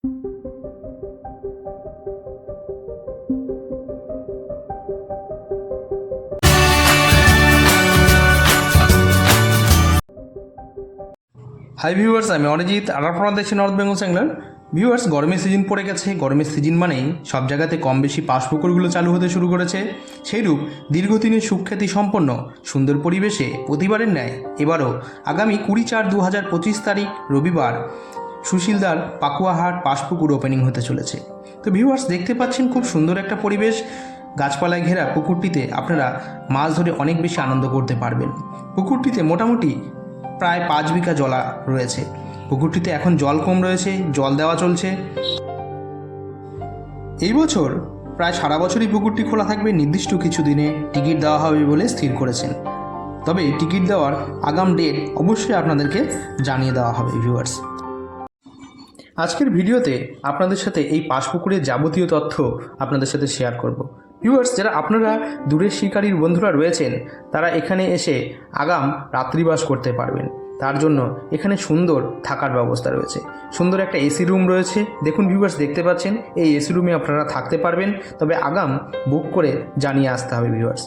Hi viewers আমি অরিজিৎ আর আপনারা দেখছেন নর্থ বেঙ্গল চ্যাংলার ভিউয়ার্স গরমের সিজন পড়ে গেছে। গরমের সিজন মানেই সব জায়গাতে কম বেশি পুকুরগুলো চালু হতে শুরু করেছে। সেইরূপ দীর্ঘদিনের সুখ্যাতি সম্পন্ন, সুন্দর পরিবেশে প্রতিবারের ন্যায় এবারও আগামী কুড়ি চার দু হাজার পঁচিশ তারিখ রবিবার সুশীলদার পাকুয়াহাট পাশপুকুর ওপেনিং হতে চলেছে। তো ভিউয়ার্স দেখতে পাচ্ছেন খুব সুন্দর একটা পরিবেশ। গাছপালায় ঘেরা পুকুরটিতে আপনারা মাছ ধরে অনেক বেশি আনন্দ করতে পারবেন। পুকুরটিতে মোটামুটি প্রায় পাঁচ বিঘা জলা রয়েছে। পুকুরটিতে এখন জল কম রয়েছে, জল দেওয়া চলছে। এই বছর প্রায় সারা বছরই পুকুরটি খোলা থাকবে, নির্দিষ্ট কিছু দিনে টিকিট দেওয়া হবে বলে স্থির করেছেন। তবে টিকিট দেওয়ার আগাম ডেট অবশ্যই আপনাদেরকে জানিয়ে দেওয়া হবে ভিউয়ার্স আজকের ভিডিওতে আপনাদের সাথে এই পাশপুকুরের যাবতীয় তথ্য আপনাদের সাথে শেয়ার করব। ভিউয়ার্স যারা আপনারা দূরের শিকারীর বন্ধুরা রয়েছেন, তারা এখানে এসে আগাম রাত্রিবাস করতে পারবেন। তার জন্য এখানে সুন্দর থাকার ব্যবস্থা রয়েছে। সুন্দর একটা এসি রুম রয়েছে। দেখুন ভিউয়ার্স দেখতে পাচ্ছেন, এই এসি রুমে আপনারা থাকতে পারবেন। তবে আগাম বুক করে জানিয়ে আসতে হবে ভিউয়ার্স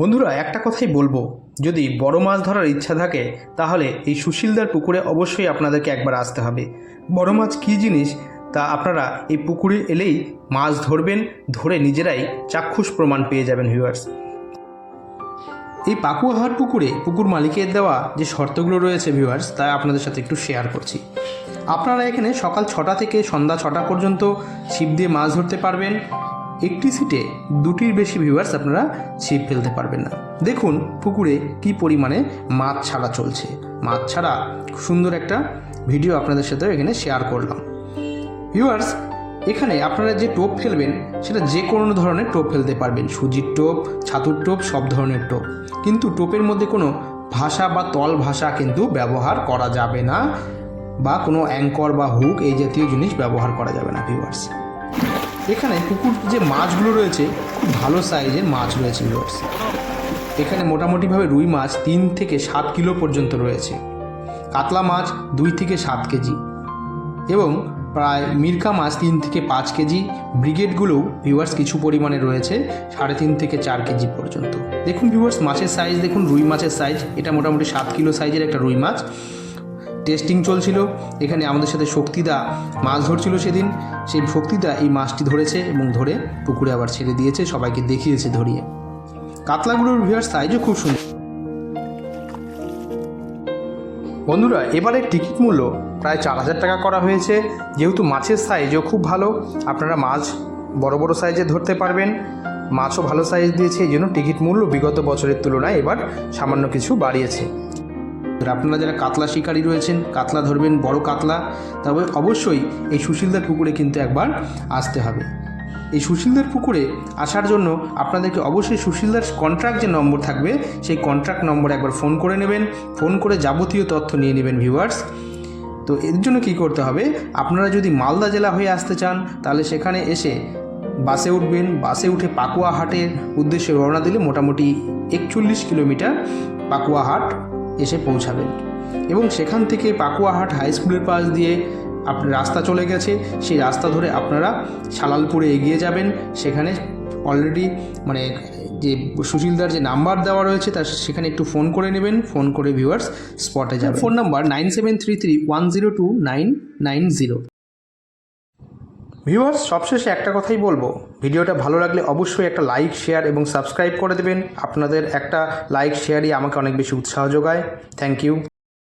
বন্ধুরা, একটা কথাই বলব। যদি বড় মাছ ধরার ইচ্ছা থাকে, তাহলে এই সুশীলদার পুকুরে অবশ্যই আপনাদেরকে একবার আসতে হবে। বড় মাছ কী জিনিস? তা আপনারা এই পুকুরে এলেই মাছ ধরবেন, ধরে নিজেরাই চাক্ষুষ প্রমাণ পেয়ে যাবেন ভিউয়ার্স এই পাকুয়াহাট পুকুরে পুকুর মালিকের দেওয়া যে শর্তগুলো রয়েছে ভিউয়ার্স তা আপনাদের সাথে একটু শেয়ার করছি। আপনারা এখানে সকাল ছটা থেকে সন্ধ্যা ছটা পর্যন্ত ছিপ দিয়ে মাছ ধরতে পারবেন। একটি সিটে দুটির বেশি ভিউয়ার্স আপনারা ছিপ ফেলতে পারবেন না। দেখুন পুকুরে কি পরিমাণে মাছ ছাড়া চলছে। মাছ ছাড়া সুন্দর একটা ভিডিও আপনাদের সাথে এখানে শেয়ার করলাম। ভিউয়ার্স এখানে আপনারা যে টোপ ফেলবেন, সেটা যে কোনো ধরনের টোপ ফেলতে পারবেন। সুজির টোপ, ছাতুর টোপ, সব ধরনের টোপ। কিন্তু টোপের মধ্যে কোনো ভাষা বা তল ভাষা কিন্তু ব্যবহার করা যাবে না বা কোনো অ্যাঙ্কর বা হুক এই জাতীয় জিনিস ব্যবহার করা যাবে না ভিউয়ার্স এখানে পুকুর যে মাছগুলো রয়েছে, খুব ভালো সাইজের মাছ রয়েছে ভিউয়ার্স এখানে মোটামুটিভাবে রুই মাছ তিন থেকে সাত কিলো পর্যন্ত রয়েছে। কাতলা মাছ দুই থেকে সাত কেজি এবং প্রায় মিরকা মাছ তিন থেকে পাঁচ কেজি। ব্রিগেডগুলোও ভিউয়ার্স কিছু পরিমাণে রয়েছে, সাড়ে তিন থেকে চার কেজি পর্যন্ত। দেখুন ভিউয়ার্স মাছের সাইজ দেখুন রুই মাছের সাইজ এটা মোটামুটি সাত কিলো সাইজের একটা রুই মাছ। টেস্টিং চলছিল। এখানে আমাদের সাথে শক্তিদা মাছ ধরছিল সেদিন। সেই শক্তিদা এই মাছটি ধরেছে এবং ধরে পুকুরে আবার ছেড়ে দিয়েছে, সবাইকে দেখিয়েছে ধরিয়ে। কাতলাগুলোর ভিউয়ার্স সাইজও খুব সুন্দর। বন্ধুরা, এবারের টিকিট মূল্য প্রায় চার হাজার টাকা করা হয়েছে। যেহেতু মাছের সাইজও খুব ভালো, আপনারা মাছ বড় বড় সাইজে ধরতে পারবেন। মাছও ভালো সাইজ দিয়েছে, এই জন্য টিকিট মূল্য বিগত বছরের তুলনায় এবার সামান্য কিছু বাড়িয়েছে। আর আপনারা যারা কাতলা শিকারী রয়েছেন, কাতলা ধরবেন, বড় কাতলা, তবে অবশ্যই এই সুশীলদার পুকুরে কিন্তু একবার আসতে হবে। এই সুশীলদার পুকুরে আসার জন্য আপনাদেরকে অবশ্যই সুশীলদার কন্ট্রাক্ট যে নম্বর থাকবে, সেই কন্ট্রাক্ট নম্বরে একবার ফোন করে নেবেন ফোন করে যাবতীয় তথ্য নিয়ে নেবেন ভিউয়ার্স তো এর জন্য কী করতে হবে, আপনারা যদি মালদা জেলা হয়ে আসতে চান, তাহলে সেখানে এসে বাসে উঠবেন, বাসে উঠে পাকুয়া হাটের উদ্দেশ্যে রওনা দিলে মোটামুটি একচল্লিশ কিলোমিটার পাকুয়া হাট এসে পৌঁছাবেন। এবং সেখান থেকে পাকুয়াহাট হাই স্কুলের পাশ দিয়ে আপনার রাস্তা চলে গেছে। সেই রাস্তা ধরে আপনারা সালালপুরে এগিয়ে যাবেন। সেখানে অলরেডি মানে যে সুশীলদার যে নাম্বার দেওয়া রয়েছে, তার সেখানে একটু ফোন করে নেবেন। ফোন করে ভিউয়ার্স স্পটে যাবেন। Phone number nine seven three three one zero two nine nine zero viewers, সবশেষে একটা কথাই বলব। ভিডিওটা ভালো লাগলে অবশ্যই একটা লাইক, শেয়ার এবং সাবস্ক্রাইব করে দেবেন। আপনাদের একটা লাইক, শেয়ারই আমাকে অনেক বেশি উৎসাহ যোগায়। Thank you